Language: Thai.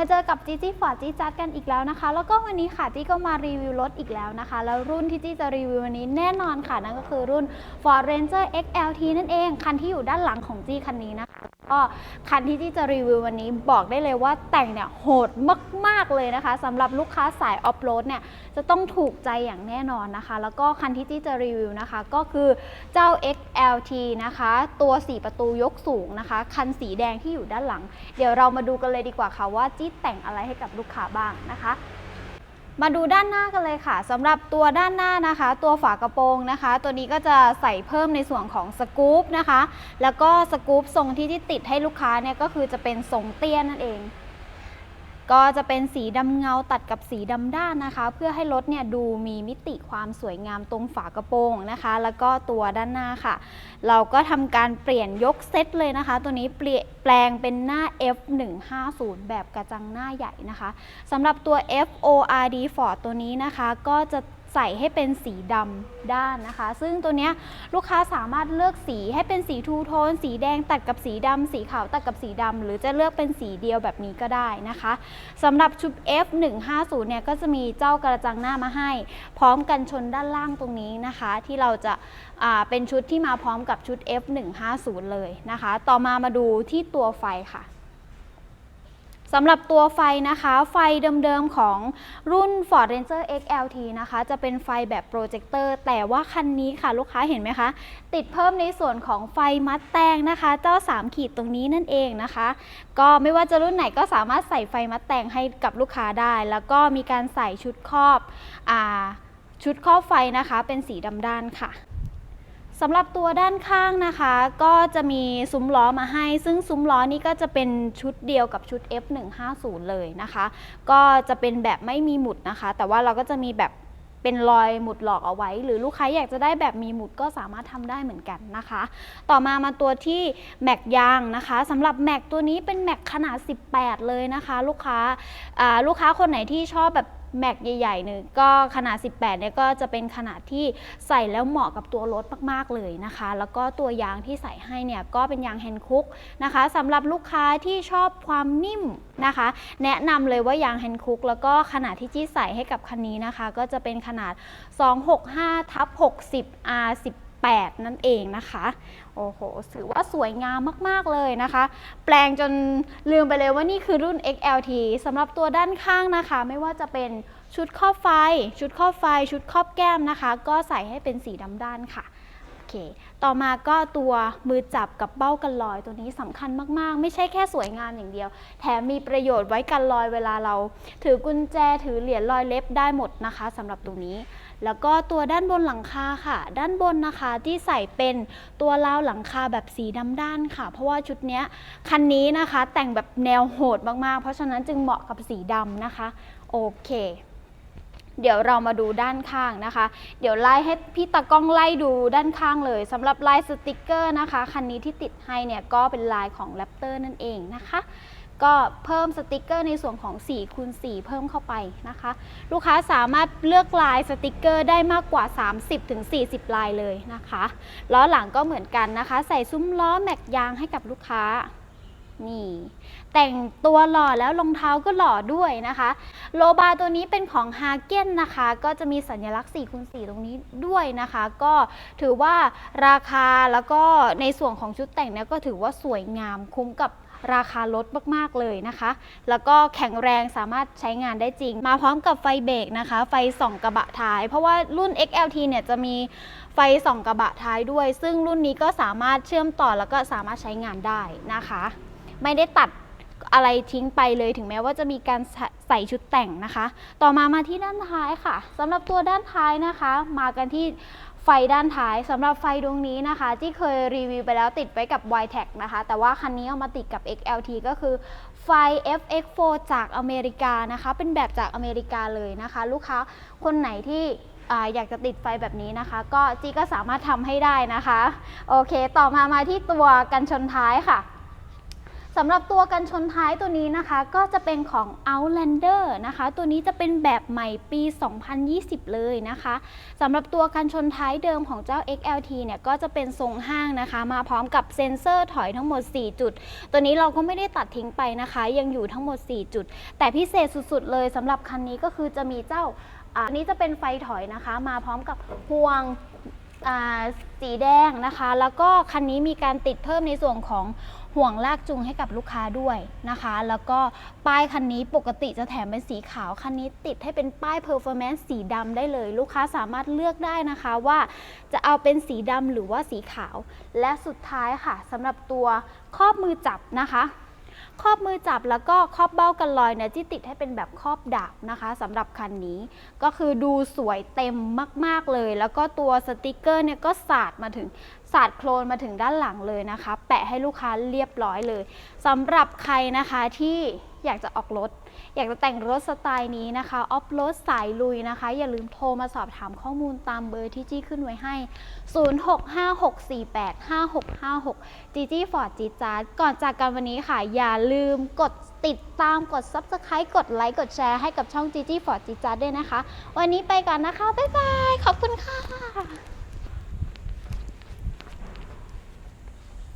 จี้ฟอร์ดจี้จัดกันอีกแล้วนะคะ แล้วก็วันนี้ค่ะจี้ก็มารีวิวรถอีกแล้วนะคะ แล้วรุ่นที่จี้จะรีวิววันนี้แน่นอนค่ะนั่นก็คือรุ่น Ford Ranger XLT นั่นเอง คันที่อยู่ด้านหลังของจี้คันนี้นะคะ ก็คันที่จี้จะรีวิววันนี้บอกได้เลยว่าแต่งเนี่ยโหดมาก ๆ เลยนะคะสำหรับลูกค้าสายออฟโรดเนี่ยจะต้องถูกใจอย่างแน่นอนนะคะ แล้วก็คันที่จี้จะรีวิวนะคะ ก็คือเจ้า XLT นะคะ ตัว 4 ประตูยกสูงนะคะ คันสีแดงที่อยู่ด้านหลัง เดี๋ยวเรามาดูกันเลยดีกว่าค่ะว่าจี้แต่งอะไรให้กับลูกค้าบ้างนะคะ มาดูด้านหน้ากันเลยค่ะสำหรับตัวด้านหน้านะคะ ตัวฝากระโปรงนะคะ ตัวนี้ก็จะใส่เพิ่มในส่วนของสกู๊ปนะคะ แล้วก็สกู๊ปทรงที่ที่ติดให้ลูกค้าเนี่ยก็คือจะเป็นทรงเตี้ยนั่นเอง ก็จะเป็นสีดำเงาตัดกับสีดำด้านนะคะ เพื่อให้รถเนี่ยดูมีมิติความสวยงามตรงฝากระโปรงนะคะ แล้วก็ตัวด้านหน้าค่ะ เราก็ทำการเปลี่ยนยกเซตเลยนะคะ ตัวนี้เปลี่ยนแปลงเป็นหน้า F150 แบบกระจังหน้าใหญ่นะคะสำหรับตัว FORD Ford ตัวนี้นะคะ ก็จะ ใส่ให้เป็นสีดำด้านนะคะ ซึ่งตัวนี้ลูกค้าสามารถเลือกสีให้เป็นสีทูโทน สีแดงตัดกับสีดำสีขาวตัดกับสีดำหรือจะเลือกเป็นสีเดียวแบบนี้ก็ได้นะคะสำหรับชุด F150 เนี่ยก็จะมีเจ้ากระจังหน้ามาให้ พร้อมกันชนด้านล่างตรงนี้นะคะ ที่เราจะาเป็นชุดที่มาพร้อมกับชุด F150 เลยนะคะ ต่อมามาดูที่ตัวไฟค่ะ สำหรับตัวไฟนะคะ ไฟเดิมๆของรุ่น Ford Ranger XLT นะคะ จะเป็นไฟแบบโปรเจคเตอร์ แต่ว่าคันนี้ค่ะลูกค้าเห็นไหมคะ ติดเพิ่มในส่วนของไฟมัดแตงนะคะ เจ้า 3 ขีดตรงนี้นั่นเองนะคะ ก็ไม่ว่าจะรุ่นไหนก็สามารถใส่ไฟมัดแตงให้กับลูกค้าได้ แล้วก็มีการใส่ชุดครอบอชุดครอบไฟนะคะ เป็นสีดำด้านค่ะ สำหรับตัวด้านข้างนะคะ ก็จะมีซุ้มล้อมาให้ ซึ่งซุ้มล้อนี่ก็จะเป็นชุดเดียวกับชุด F150 เลยนะคะ ก็จะเป็นแบบไม่มีหมุดนะคะ แต่ว่าเราก็จะมีแบบเป็นรอยหมุดหลอกเอาไว้ หรือลูกค้าอยากจะได้แบบมีหมุดก็สามารถทำได้เหมือนกันนะคะ ต่อมามาตัวที่แม็กยางนะคะสำหรับแม็กตัวนี้เป็นแม็กขนาด 18 เลยนะคะ ลูกค้าลูกค้าคนไหนที่ชอบแบบ แม็กใหญ่ๆเนี่ยก็ขนาด 18เนี่ยก็จะเป็นขนาดที่ใส่แล้วเหมาะกับตัวรถมากๆเลยนะคะ แล้วก็ตัวยางที่ใส่ให้เนี่ยก็เป็นยางแฮนด์คุกนะคะสำหรับลูกค้าที่ชอบความนิ่มนะคะ แนะนำเลยว่ายางแฮนด์คุกแล้วก็ขนาดที่จี้ใส่ให้กับคันนี้นะคะ ก็จะเป็นขนาด 265ทับ60 R18 8 นั่นเองนะคะ โอ้โหถือว่าสวยงามมากๆเลยนะคะ แปลงจนลืมไปเลยว่านี่คือรุ่น XLT สำหรับตัวด้านข้างนะคะ ไม่ว่าจะเป็นชุดครอบไฟ ชุดครอบไฟ ชุดครอบแก้มนะคะ ก็ใส่ให้เป็นสีดำด้านค่ะ เค ต่อมาก็ตัวมือจับกับเบ้ากันลอยตัวนี้สำคัญมากๆ ไม่ใช่แค่สวยงามอย่างเดียว แถมมีประโยชน์ไว้กันลอยเวลาเรา ถือกุญแจถือเหรียญลอยเล็บได้หมดนะคะสำหรับตรงนี้ แล้วก็ตัวด้านบนหลังคาค่ะ ด้านบนนะคะที่ใส่เป็นตัวราวหลังคาแบบสีดำด้านค่ะ เพราะว่าชุดนี้คันนี้นะคะแต่งแบบแนวโหดมากๆ เพราะฉะนั้นจึงเหมาะกับสีดำนะคะ โอเค เดี๋ยวเรามาดูด้านข้างนะคะ เดี๋ยวไล่ให้พี่ตากล้องไล่ดูด้านข้างเลยสำหรับลายสติกเกอร์นะคะ คันนี้ที่ติดให้เนี่ยก็เป็นลายของแรปเตอร์นั่นเองนะคะ ก็เพิ่มสติกเกอร์ในส่วนของ4คูณ4เพิ่มเข้าไปนะคะ ลูกค้าสามารถเลือกลายสติกเกอร์ได้มากกว่า 30-40 ลายเลยนะคะล้อหลังก็เหมือนกันนะคะ ใส่ซุ้มล้อแม็กยางให้กับลูกค้า นี่ แต่งตัวหล่อแล้วรองเท้าก็หล่อด้วยนะคะ โลบาร์ตัวนี้เป็นของฮาเก้นนะคะ ก็จะมีสัญลักษณ์4คูณ4ตรงนี้ด้วยนะคะ ก็ถือว่าราคาแล้วก็ในส่วนของชุดแต่งเนี่ยก็ถือว่าสวยงามคุ้มกับราคารถมาก ๆ เลยนะคะ แล้วก็แข็งแรงสามารถใช้งานได้จริง มาพร้อมกับไฟเบรกนะคะ ไฟส่องกระบะท้าย เพราะว่ารุ่น XLT เนี่ยจะมีไฟส่องกระบะท้ายด้วย ซึ่งรุ่นนี้ก็สามารถเชื่อมต่อแล้วก็สามารถใช้งานได้นะคะ ไม่ได้ตัดอะไรทิ้งไปเลยถึงแม้ว่าจะมีการใส่ชุดแต่งนะคะ ต่อมามาที่ด้านท้ายค่ะสำหรับตัวด้านท้ายนะคะ มากันที่ไฟด้านท้ายสำหรับไฟดวงนี้นะคะ ที่เคยรีวิวไปแล้วติดไว้กับ y t e c นะคะ แต่ว่าคันนี้เอามาติดกับ XLT ก็คือไฟ FX4 จากอเมริกานะคะ เป็นแบบจากอเมริกาเลยนะคะ ลูกค้าคนไหนที่ออยากจะติดไฟแบบนี้นะคะ ก็จีก็สามารถทำให้ได้นะคะ โอเค ต่อมามาที่ตัวกันชนท้ายค่ะ สำหรับตัวกันชนท้ายตัวนี้นะคะ ก็จะเป็นของ Outlander นะคะ ตัวนี้จะเป็นแบบใหม่ปี 2020 เลยนะคะสำหรับตัวกันชนท้ายเดิมของเจ้า XLT เนี่ยก็จะเป็นทรงห้างนะคะ มาพร้อมกับเซ็นเซอร์ถอยทั้งหมด 4 จุด ตัวนี้เราก็ไม่ได้ตัดทิ้งไปนะคะ ยังอยู่ทั้งหมด 4 จุด แต่พิเศษสุดๆ เลยสำหรับคันนี้ก็คือจะมีเจ้าอะอันนี้จะเป็นไฟถอยนะคะ มาพร้อมกับห่วง อ่าสีแดงนะคะ แล้วก็คันนี้มีการติดเพิ่มในส่วนของห่วงลากจูงให้กับลูกค้าด้วยนะคะ แล้วก็ป้ายคันนี้ปกติจะแถมเป็นสีขาว คันนี้ติดให้เป็นป้าย performance สีดำได้เลย ลูกค้าสามารถเลือกได้นะคะว่าจะเอาเป็นสีดำหรือว่าสีขาว และสุดท้ายค่ะสำหรับตัวครอบมือจับนะคะ ครอบมือจับแล้วก็ครอบเบ้ากันลอยเนี่ยที่ติดให้เป็นแบบครอบดาบนะคะสำหรับคันนี้ก็คือดูสวยเต็มมาก ๆเลย แล้วก็ตัวสติกเกอร์เนี่ยก็สาดมาถึงสาดโคลนมาถึงด้านหลังเลยนะคะ แปะให้ลูกค้าเรียบร้อยเลยสำหรับใครนะคะที่อยากจะออกรถ อยากจะแต่งรถสไตล์นี้นะคะออฟโรดสายลุยนะคะ อย่าลืมโทรมาสอบถามข้อมูลตามเบอร์ที่จี้ขึ้นไว้ให้ 0656485656 จีจี้ฟอร์ดจีจาร์ก่อนจากกันวันนี้ค่ะ อย่าลืมกดติดตามกด Subscribe กดไลค์กดแชร์ให้กับช่องจีจี้ฟอร์ดจีจาร์ด้วยนะคะ วันนี้ไปก่อนนะคะ บ๊ายบาย ขอบคุณค่ะ